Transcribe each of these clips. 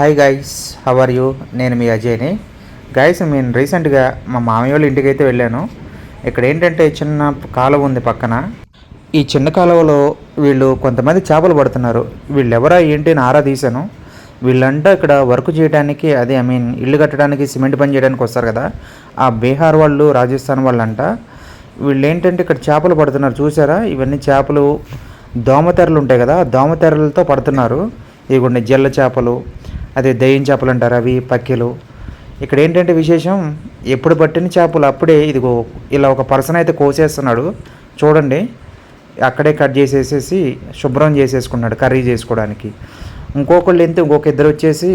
Hi guys how are you నేను మీ అజయ్ని. Guys నేను రీసెంట్గా మా మామయ్య వాళ్ళ ఇంటికి అయితే వెళ్ళాను. ఇక్కడ ఏంటంటే చిన్న కాలువ ఉంది పక్కన. ఈ చిన్న కాలువలో వీళ్ళు కొంతమంది చేపలు పడుతున్నారు. వీళ్ళు ఎవరా ఏంటి అని ఆరా తీశాను. వీళ్ళంతా ఇక్కడ వర్క్ చేయడానికి అదే ఐ మీన్ ఇల్లు కట్టడానికి సిమెంట్ పని చేయడానికి వస్తారు కదా. ఆ బీహార్ వాళ్ళు రాజస్థాన్ వాళ్ళంట. వీళ్ళు ఏంటంటే ఇక్కడ చేపలు పడుతున్నారు చూసారా ఇవన్నీ చేపలు దోమతెరలు ఉంటాయి కదా దోమతెరలతో పడుతున్నారు. ఇదిగోండి జల్ల చేపలు అదే దయ్యం చేపలు అంటారు అవి పక్కెలు. ఇక్కడ ఏంటంటే విశేషం ఎప్పుడు పట్టిన చేపలు అప్పుడే ఇదిగో ఇలా ఒక పర్సన్ అయితే కోసేస్తున్నాడు చూడండి. అక్కడే కట్ చేసేసేసి శుభ్రం చేసేసుకున్నాడు కర్రీ చేసుకోవడానికి. ఇంకొకళ్ళు ఎంత ఇంకొక ఇద్దరు వచ్చేసి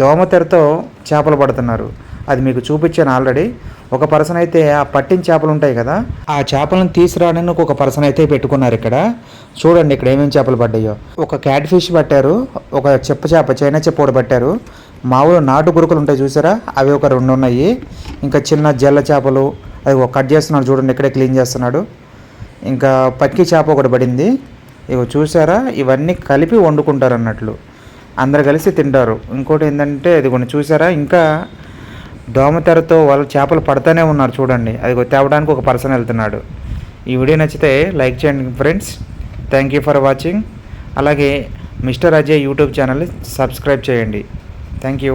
దోమతెరతో చేపలు పడుతున్నారు. అది మీకు చూపించాను ఆల్రెడీ. ఒక పర్సన్ అయితే ఆ పట్టిన చేపలు ఉంటాయి కదా ఆ చేపలను తీసుకురావడానికి ఒక పర్సన్ అయితే పెట్టుకున్నారు ఇక్కడ. చూడండి ఇక్కడ ఏమేమి చేపలు పడ్డాయో. ఒక క్యాట్ ఫిష్ పట్టారు ఒక చెప్ప చేప చైనా చెప్ప కూడా పట్టారు. మామూలు నాటు గురుకులు ఉంటాయి చూసారా? అవి ఒక రెండు ఉన్నాయి. ఇంకా చిన్న జల్ల చేపలు అది ఒక కట్ చేస్తున్నాడు చూడండి ఇక్కడే క్లీన్ చేస్తున్నాడు. ఇంకా పక్కి చేప ఒకటి పడింది. ఇవి చూసారా? ఇవన్నీ కలిపి వండుకుంటారు అన్నట్లు. అందరు కలిసి తింటారు. ఇంకోటి ఏంటంటే అది కొన్ని చూసారా? ఇంకా దోమతెరతో వాళ్ళు చేపలు పడుతూనే ఉన్నారు చూడండి. అది తేవడానికి ఒక పర్సన్ వెళ్తున్నాడు. ఈ వీడియో నచ్చితే లైక్ చేయండి friends. Thank you for watching అలాగే mister Ajay YouTube channel subscribe చేయండి. Thank you